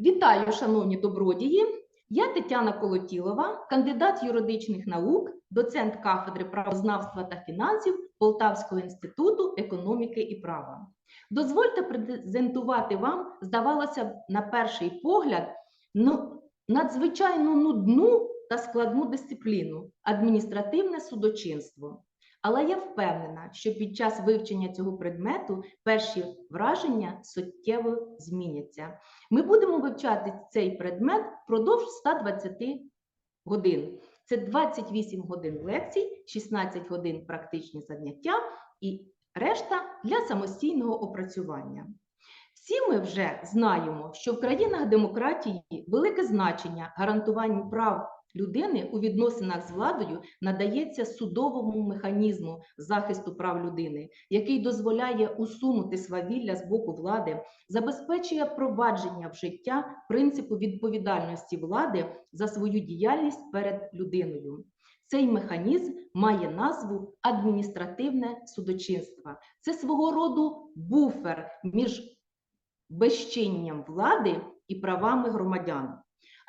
Вітаю, шановні добродії! Я Тетяна Колотілова, кандидат юридичних наук, доцент кафедри правознавства та фінансів Полтавського інституту економіки і права. Дозвольте презентувати вам, здавалося б, на перший погляд, ну, надзвичайно нудну та складну дисципліну адміністративне судочинство. Але я впевнена, що під час вивчення цього предмету перші враження суттєво зміняться. Ми будемо вивчати цей предмет впродовж 120 годин. Це 28 годин лекцій, 16 годин практичні заняття і решта для самостійного опрацювання. Всі ми вже знаємо, що в країнах демократії велике значення гарантуванню прав людини у відносинах з владою надається судовому механізму захисту прав людини, який дозволяє усунути свавілля з боку влади, забезпечує провадження в життя принципу відповідальності влади за свою діяльність перед людиною. Цей механізм має назву адміністративне судочинство. Це свого роду буфер між безчинням влади і правами громадян.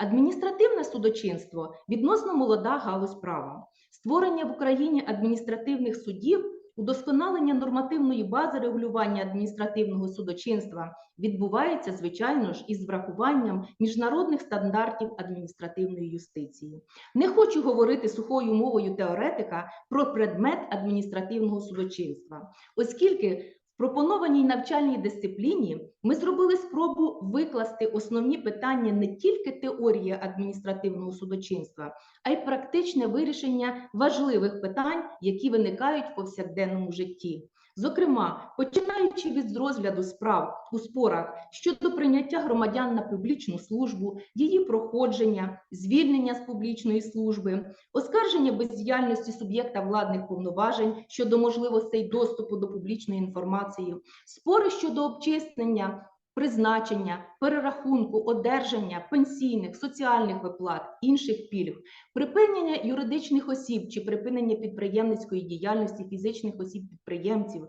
Адміністративне судочинство відносно молода галузь права. Створення в Україні адміністративних судів, удосконалення нормативної бази регулювання адміністративного судочинства відбувається, звичайно ж, із врахуванням міжнародних стандартів адміністративної юстиції. Не хочу говорити сухою мовою теоретика про предмет адміністративного судочинства, оскільки в пропонованій навчальній дисципліні ми зробили спробу викласти основні питання не тільки теорії адміністративного судочинства, а й практичне вирішення важливих питань, які виникають в повсякденному житті. Зокрема, починаючи від розгляду справ у спорах щодо прийняття громадян на публічну службу, її проходження, звільнення з публічної служби, оскарження бездіяльності суб'єкта владних повноважень щодо можливостей доступу до публічної інформації, спори щодо обчислення. Призначення, перерахунку, одержання пенсійних, соціальних виплат, інших пільг, припинення юридичних осіб чи припинення підприємницької діяльності фізичних осіб-підприємців,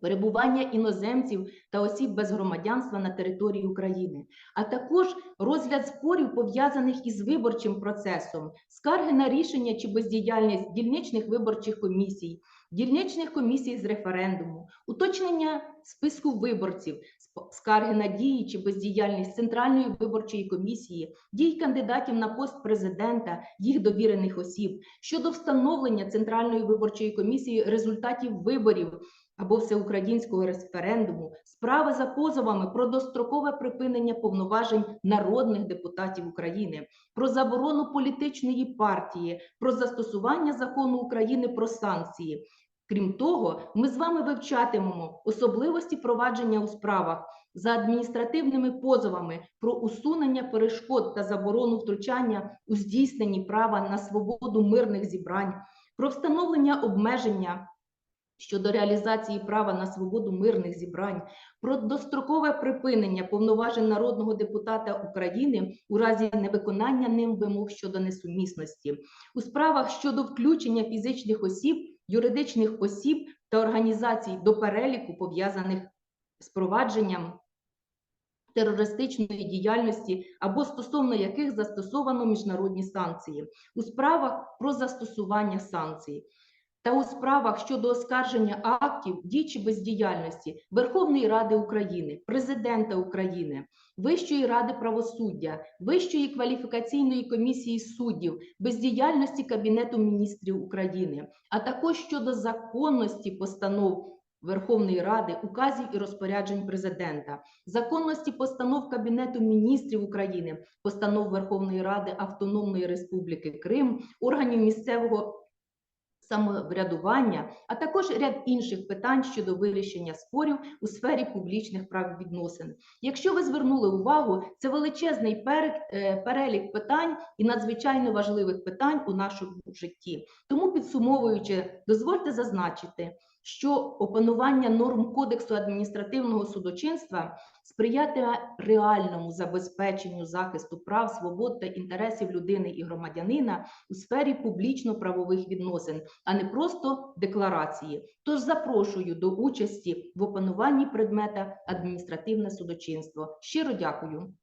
перебування іноземців та осіб без громадянства на території України, а також розгляд спорів, пов'язаних із виборчим процесом, скарги на рішення чи бездіяльність дільничних виборчих комісій, дільничних комісій з референдуму, уточнення списку виборців, скарги на дії чи бездіяльність Центральної виборчої комісії, дій кандидатів на пост президента, їх довірених осіб щодо встановлення Центральної виборчої комісії результатів виборів або всеукраїнського референдуму, справи за позовами про дострокове припинення повноважень народних депутатів України, про заборону політичної партії, про застосування закону України про санкції. Крім того, ми з вами вивчатимемо особливості провадження у справах за адміністративними позовами про усунення перешкод та заборону втручання у здійсненні права на свободу мирних зібрань, про встановлення обмеження щодо реалізації права на свободу мирних зібрань, про дострокове припинення повноважень народного депутата України у разі невиконання ним вимог щодо несумісності, у справах щодо включення фізичних осіб, юридичних осіб та організацій до переліку пов'язаних з провадженням. Терористичної діяльності або стосовно яких застосовано міжнародні санкції у справах про застосування санкцій, та у справах щодо оскарження актів дій чи бездіяльності Верховної Ради України, Президента України, Вищої ради правосуддя, Вищої кваліфікаційної комісії суддів, бездіяльності Кабінету міністрів України, а також щодо законності постанов. Верховної Ради, указів і розпоряджень президента, законності постанов Кабінету міністрів України, постанов Верховної Ради Автономної Республіки Крим, органів місцевого самоврядування, а також ряд інших питань щодо вирішення спорів у сфері публічних правовідносин. Якщо ви звернули увагу, це величезний е, перелік питань і надзвичайно важливих питань у нашому житті. Тому, підсумовуючи, дозвольте зазначити що опанування норм Кодексу адміністративного судочинства сприятиме реальному забезпеченню захисту прав, свобод та інтересів людини і громадянина у сфері публічно-правових відносин, а не просто декларації. Тож запрошую до участі в опануванні предмета адміністративне судочинство. Щиро дякую.